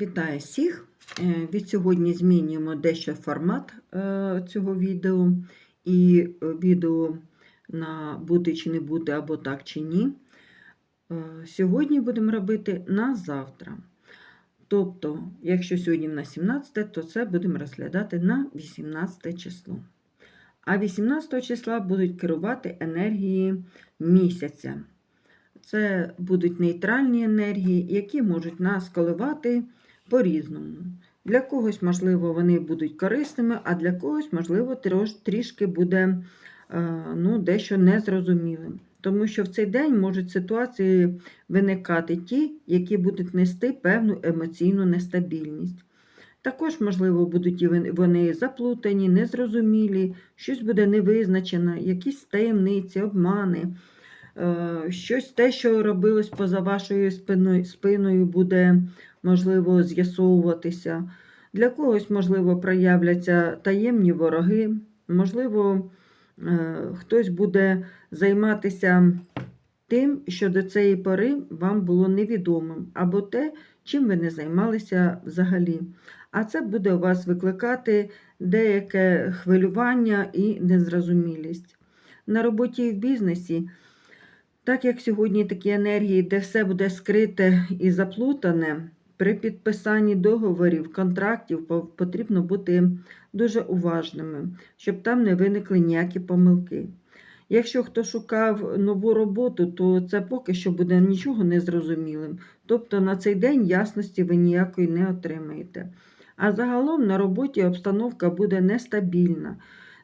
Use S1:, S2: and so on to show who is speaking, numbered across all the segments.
S1: Вітаю всіх! Е, Від сьогодні змінюємо дещо формат е, цього відео. І е, відео на бути чи не бути, або так чи ні. Сьогодні будемо робити на завтра. Тобто, якщо сьогодні в нас 17, то це будемо розглядати на 18 число. А 18 числа будуть керувати енергії місяця. Це будуть нейтральні енергії, які можуть нас коливати по-різному. Для когось, можливо, вони будуть корисними, а для когось, можливо, трішки буде е, ну, дещо незрозумілим. Тому що в цей день можуть ситуації виникати ті, які будуть нести певну емоційну нестабільність. Також, можливо, будуть вони заплутані, незрозумілі, щось буде невизначено, якісь таємниці, обмани. Е, Щось те, що робилось поза вашою спиною, буде, можливо, з'ясовуватися. Для когось, можливо, проявляться таємні вороги, можливо, е, хтось буде займатися тим, що до цієї пори вам було невідомим, або те, чим ви не займалися взагалі. А це буде у вас викликати деяке хвилювання і незрозумілість. На роботі і в бізнесі так як сьогодні такі енергії, де все буде скрите і заплутане, при підписанні договорів, контрактів потрібно бути дуже уважними, щоб там не виникли ніякі помилки. Якщо хто шукав нову роботу, то це поки що буде нічого незрозумілим. Тобто на цей день ясності ви ніякої не отримаєте. А загалом на роботі обстановка буде нестабільна.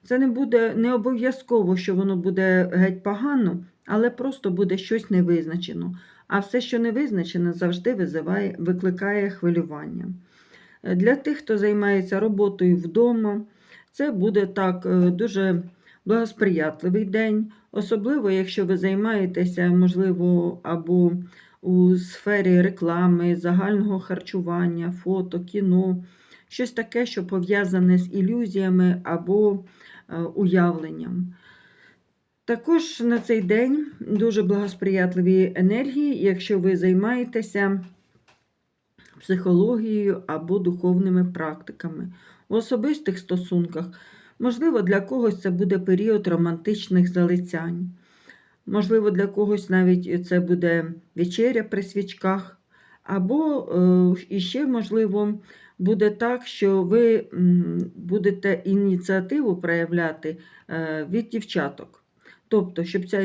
S1: Це не буде не обов'язково, що воно буде геть погано, але просто буде щось невизначено. А все, що не визначено, завжди визиває, викликає хвилювання. Е, Для тих, хто займається роботою вдома, це буде так е, дуже благосприятливий день, особливо, якщо ви займаєтеся, можливо, або у сфері реклами, загального харчування, фото, кіно, щось таке, що пов'язане з ілюзіями або е, уявленням. Також на цей день дуже благосприятливі енергії, якщо ви займаєтеся психологією або духовними практиками в особистих стосунках. Можливо, для когось це буде період романтичних залицянь. Можливо, для когось навіть це буде вечеря при свічках. Або е, іще, можливо, буде так, що ви будете ініціативу проявляти е, від дівчаток. Тобто, щоб ця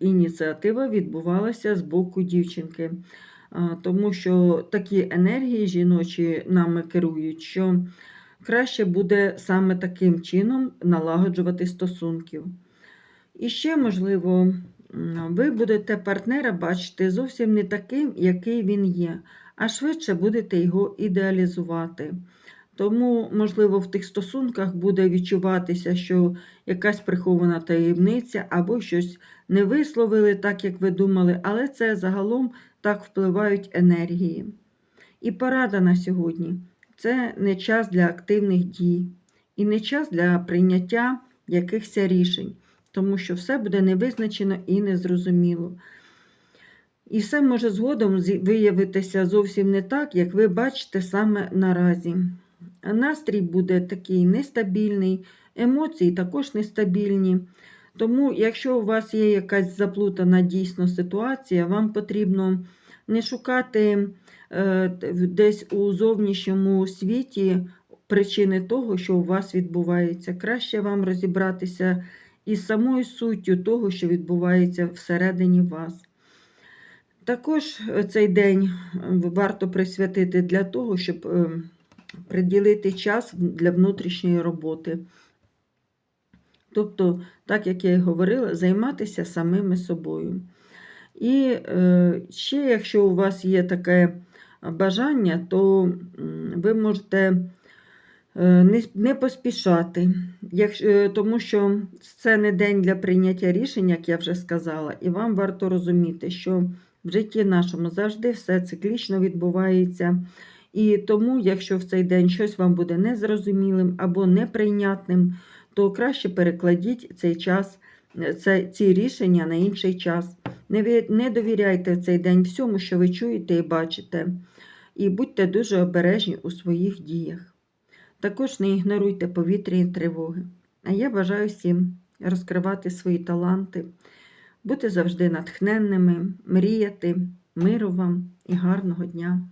S1: ініціатива відбувалася з боку дівчинки. Тому що такі енергії жіночі нами керують, що краще буде саме таким чином налагоджувати стосунків. І ще, можливо, ви будете партнера бачити зовсім не таким, який він є, а швидше будете його ідеалізувати. Тому, можливо, в тих стосунках буде відчуватися, що якась прихована таємниця або щось не висловили так, як ви думали, але це загалом так впливають енергії. І порада на сьогодні це не час для активних дій і не час для прийняття якихось рішень, тому що все буде невизначено і незрозуміло. І все може згодом виявитися зовсім не так, як ви бачите саме наразі. Настрій буде такий нестабільний, емоції також нестабільні. Тому, якщо у вас є якась заплутана дійсно ситуація, вам потрібно не шукати е, десь у зовнішньому світі причини того, що у вас відбувається. Краще вам розібратися із самою суттю того, що відбувається всередині вас. Також е, цей день е, варто присвятити для того, щоб приділити час для внутрішньої роботи. Тобто, так як я і говорила, займатися самими собою. І е, ще, якщо у вас є таке бажання, то ви можете е, не, поспішати, е, тому що це не день для прийняття рішень, як я вже сказала, і вам варто розуміти, що в житті нашому завжди все циклічно відбувається. І тому, якщо в цей день щось вам буде незрозумілим або неприйнятним, то краще перекладіть цей час, е, ці рішення на інший час. Не довіряйте в цей день всьому, що ви чуєте і бачите, і будьте дуже обережні у своїх діях. Також не ігноруйте повітряні тривоги. А я бажаю всім розкривати свої таланти, бути завжди натхненними, мріяти, миру вам і гарного дня!